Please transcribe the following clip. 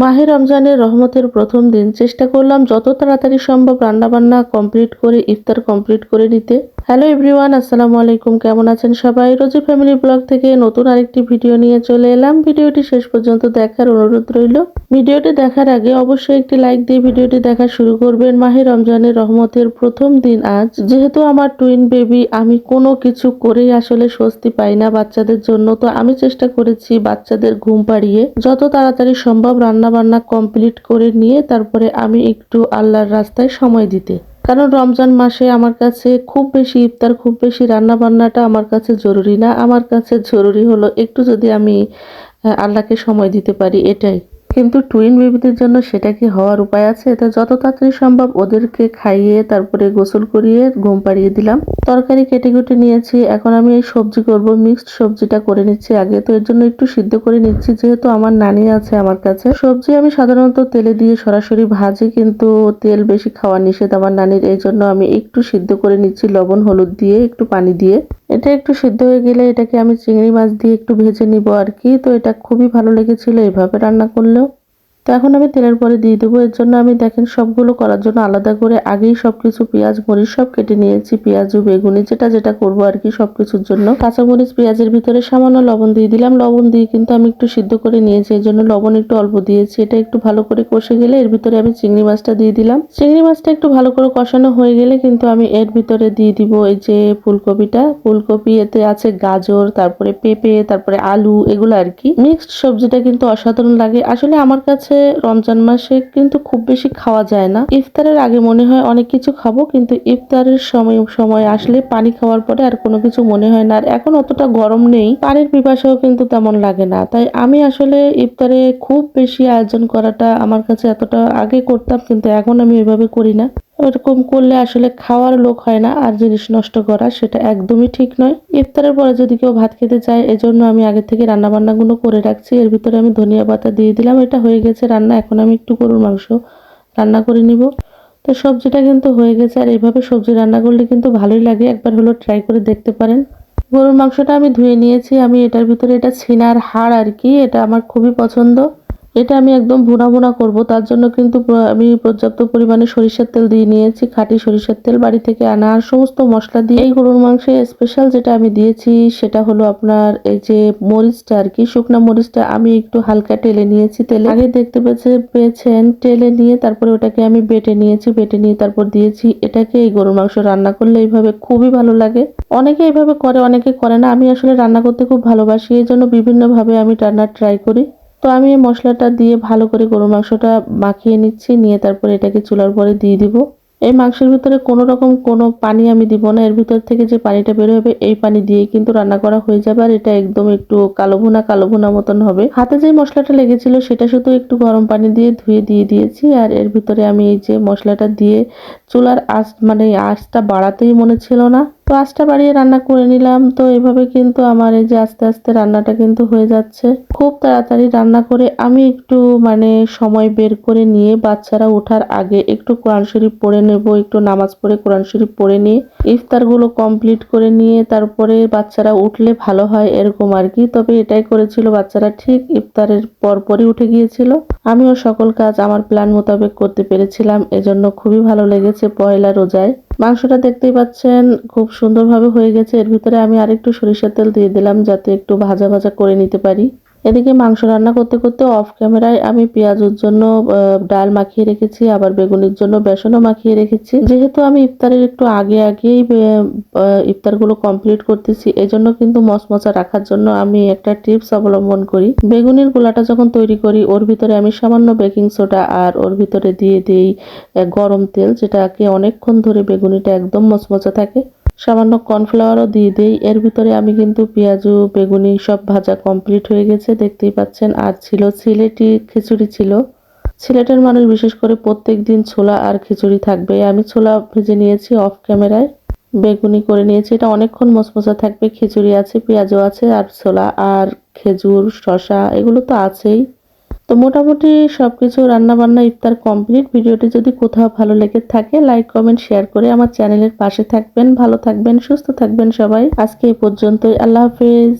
মাহে রমজানের রহমতের প্রথম দিন। চেষ্টা করলাম যত তাড়াতাড়ি সম্ভব রান্নাবান্না কমপ্লিট করে, ইফতার কমপ্লিট করে নিতে। হ্যালো এভরিওয়ান, আসসালামু আলাইকুম। কেমন আছেন সবাই? রোজি ফ্যামিলি ব্লগ থেকে নতুন আরেকটি ভিডিও নিয়ে চলে এলাম। ভিডিওটি শেষ পর্যন্ত দেখার অনুরোধ রইল। ভিডিওটি দেখার আগে অবশ্যই একটি লাইক দিয়ে ভিডিওটি দেখা শুরু করবেন। মাহে রমজানের রহমতের প্রথম দিন আজ। যেহেতু আমার টুইন বেবি আমি কোনো কিছু করেই আসলে স্বস্তি পাই না বাচ্চাদের জন্য। তো আমি চেষ্টা করেছি বাচ্চাদের ঘুম পাড়িয়ে যত তাড়াতাড়ি সম্ভব রান্না বান্না কমপ্লিট করে নিয়ে তারপরে আমি একটু আল্লাহর রাস্তায় সময় দিতে। কারণ রমজান মাসে আমার কাছে খুব বেশি ইফতার, খুব বেশি রান্না বান্নাটা আমার কাছে জরুরি না। আমার কাছে জরুরি হলো একটু যদি আমি আল্লাহকে সময় দিতে পারি এটাই। কিন্তু টুইন বেবিদের জন্য সেটা কি হওয়ার উপায় আছে? এটা যত তাড়াতাড়ি সম্ভব ওদেরকে খাইয়ে, তারপরে গোসল করিয়ে ঘুম পাড়িয়ে দিলাম। তরকারি কেটে কুটে নিয়েছি। এখন আমি এই সবজি করব মিক্সড সবজিটা করে নিচ্ছি আগে। তো এর জন্য একটু সিদ্ধ করে নিচ্ছি, যেহেতু আমার নানি আছে আমার কাছে। সবজি আমি সাধারণত তেলে দিয়ে সরাসরি ভাজি, কিন্তু তেল বেশি খাওয়া নিষেধ আমার নানির। এই জন্য আমি একটু সিদ্ধ করে নিচ্ছি লবণ, হলুদ দিয়ে, একটু পানি দিয়ে। এটা একটু সিদ্ধ হয়ে গেলে এটাকে আমি চিংড়ি মাছ দিয়ে একটু ভেজে নিব আর কি। তো এটা খুবই ভালো লেগেছিল। এভাবে রান্না করলেও তো এখন আমি তেলের পরে দিয়ে দেবো। এর জন্য আমি দেখেন সবগুলো করার জন্য আলাদা করে আগেই সবকিছু পেঁয়াজ, মরিচ সব কেটে নিয়েছি। পেঁয়াজু, বেগুনি, যেটা যেটা করব আর কি সবকিছুর জন্য। কাঁচামরিচ পেঁয়াজের ভিতরে সামান্য লবণ দিয়ে দিলাম। লবণ দিয়ে কিন্তু আমি একটু সিদ্ধ করে নিয়েছি, এর জন্য লবণ একটু অল্প দিয়েছি। এটা একটু ভালো করে কষে গেলে এর ভিতরে আমি চিংড়ি মাছটা দিয়ে দিলাম। চিংড়ি মাছটা একটু ভালো করে কষানো হয়ে গেলে কিন্তু আমি এর ভিতরে দিয়ে দিব এই যে ফুলকপিটা। ফুলকপি এতে আছে গাজর, তারপরে পেঁপে, তারপরে আলু, এগুলো আর কি। মিক্সড সবজিটা কিন্তু অসাধারণ লাগে। আসলে আমার কাছে রমজান মাসে কিন্তু খুব বেশি খাওয়া যায় না। ইফতারের আগে মনে হয় অনেক কিছু খাব, কিন্তু ইফতারের সময় সময় আসলে পানি খাওয়ার পরে আর কোনো কিছু মনে হয় না। আর এখন অতটা গরম নেই, পানির পিপাসাও কিন্তু তেমন লাগে না। তাই আমি আসলে ইফতারে খুব বেশি আয়োজন করাটা আমার কাছে এতটা আগে করতাম, কিন্তু এখন আমি এভাবে করি না। এরকম করলে আসলে খাওয়ার লোক হয় না আর জিনিস নষ্ট করা সেটা একদমই ঠিক নয়। ইফতারের পরে যদি কেউ ভাত খেতে চায়, এজন্য আমি আগে থেকে রান্না বান্নাগুলো করে রাখছি। এর ভিতরে আমি ধনিয়া পাতা দিয়ে দিলাম, এটা হয়ে গেছে রান্না। এখন আমি একটু গরুর মাংস রান্না করে নিব। তো সবজিটা কিন্তু হয়ে গেছে আর এইভাবে সবজি রান্না করলে কিন্তু ভালোই লাগে। একবার হলো ট্রাই করে দেখতে পারেন। গরুর মাংসটা আমি ধুয়ে নিয়েছি। আমি এটার ভিতরে এটা ছিনার হাড় আর কি, এটা আমার খুবই পছন্দ। এটা আমি একদম ভুনা ভুনা করব। তার জন্য কিন্তু আমি পর্যাপ্ত পরিমাণে সরিষার তেল দিয়ে নিয়েছি, খাঁটি সরিষার তেল, বাড়ি থেকে আনা আর সমস্ত মশলা দিয়ে। এই গরুর মাংসে স্পেশাল যেটা আমি দিয়েছি, সেটা হলো আপনার এই যে মরিচটা আর কি, শুকনা মরিচটা আমি একটু হালকা টেলে নিয়েছি তেলে। আগে দেখতে পেয়েছে, পেয়েছেন টেলে নিয়ে, তারপরে ওটাকে আমি বেটে নিয়েছি, বেটে নিয়ে তারপর দিয়েছি এটাকে। এই গরুর মাংস রান্না করলে এইভাবে খুবই ভালো লাগে। অনেকে এইভাবে করে, অনেকে করে না। আমি আসলে রান্না করতে খুব ভালোবাসি এই জন্য বিভিন্নভাবে আমি রান্নার ট্রাই করি। তো আমি এই মশলাটা দিয়ে ভালো করে গরুর মাংসটা মাখিয়ে নিচ্ছি, নিয়ে তারপরে এটাকে চুলার পরে দিয়ে দিব। এই মাংসের ভিতরে কোনো রকম কোনো পানি আমি দিব না, এর ভিতর থেকে যে পানিটা বের হবে এই পানি দিয়ে কিন্তু রান্না করা হয়ে যাবে, আর এটা একদম একটু কালো ভুনা কালো ভুনা মতন হবে। হাতে যে মশলাটা লেগেছিল সেটা শুধু একটু গরম পানি দিয়ে ধুয়ে দিয়ে দিয়েছি, আর এর ভিতরে আমি এই যে মশলাটা দিয়ে চুলার আঁচ মানে আঁচটা বাড়াতেই মনে ছিল না। তো আঁচটা বাড়িয়ে রান্না করে নিলাম। তো এভাবে কিন্তু আমার এই যে আস্তে আস্তে রান্নাটা কিন্তু হয়ে যাচ্ছে। খুব তাড়াতাড়ি রান্না করে আমি একটু মানে সময় বের করে নিয়ে বাচ্চারা ওঠার আগে একটু কোরআন শরীফ পড়ে নেব, একটু নামাজ পড়ে কোরআন শরীফ পড়ে নিয়ে ইফতারগুলো কমপ্লিট করে নিয়ে তারপরে বাচ্চারা উঠলে ভালো হয় এরকম আর কি। তবে এটাই করেছিল বাচ্চারা ঠিক ইফতারের পরপরই উঠে গিয়েছিল। আমিও সকল কাজ আমার প্ল্যান মোতাবেক করতে পেরেছিলাম। এজন্য খুবই ভালো লেগেছে পয়লা রোজায়। মাংসটা দেখতেই পাচ্ছেন, খুব সুন্দরভাবে হয়ে গেছে। এর ভিতরে আমি আরেকটু সরিষার তেল দিয়ে দিলাম যাতে একটু ভাজা ভাজা করে নিতে পারি। এদিকে মাংস রান্না করতে করতে অফ ক্যামেরায় আমি পেঁয়াজের জন্য ডাল মাখিয়ে রেখেছি, আবার বেগুনের জন্য বেসনও মাখিয়ে রেখেছি। যেহেতু আমি ইফতারের একটু আগে আগেই ইফতারগুলো কমপ্লিট করতেছি, এজন্য কিন্তু মচমচা রাখার জন্য আমি একটা টিপস অবলম্বন করি। বেগুনের গোলাটা যখন তৈরি করি, ওর ভিতরে আমি সামান্য বেকিং সোডা আর ওর ভিতরে দিয়ে দিই গরম তেল, যেটাকে অনেকক্ষণ ধরে বেগুনিটা একদম মচমচা থাকে। সামান্য কর্নফ্লাওয়ারও দিয়ে দিই। এর ভিতরে আমি কিন্তু পেঁয়াজু, বেগুনি সব ভাজা কমপ্লিট হয়ে গেছে। দেখতেই পাচ্ছেন, আর ছিল সিলেটি খিচুড়ি ছিল। সিলেটের মানুষ বিশেষ করে প্রত্যেক দিন ছোলা আর খিচুড়ি থাকবে। আমি ছোলা ভেজে নিয়েছি অফ ক্যামেরায় বেগুনি করে নিয়েছি। এটা অনেকক্ষণ মচমচা থাকবে। খিচুড়ি আছে, পেঁয়াজও আছে, আর ছোলা আর খেজুর, শসা এগুলো তো আছেই। তো মোটামুটি সব কিছু রান্নাবান্না ইফতার কমপ্লিট। ভিডিওটি যদি কোথাও ভালো লেগে থাকে লাইক কমেন্ট শেয়ার করে আমার চ্যানেলের পাশে থাকবেন। ভালো থাকবেন, সুস্থ থাকবেন সবাই। আজকে এই পর্যন্তই। আল্লাহ হাফেজ।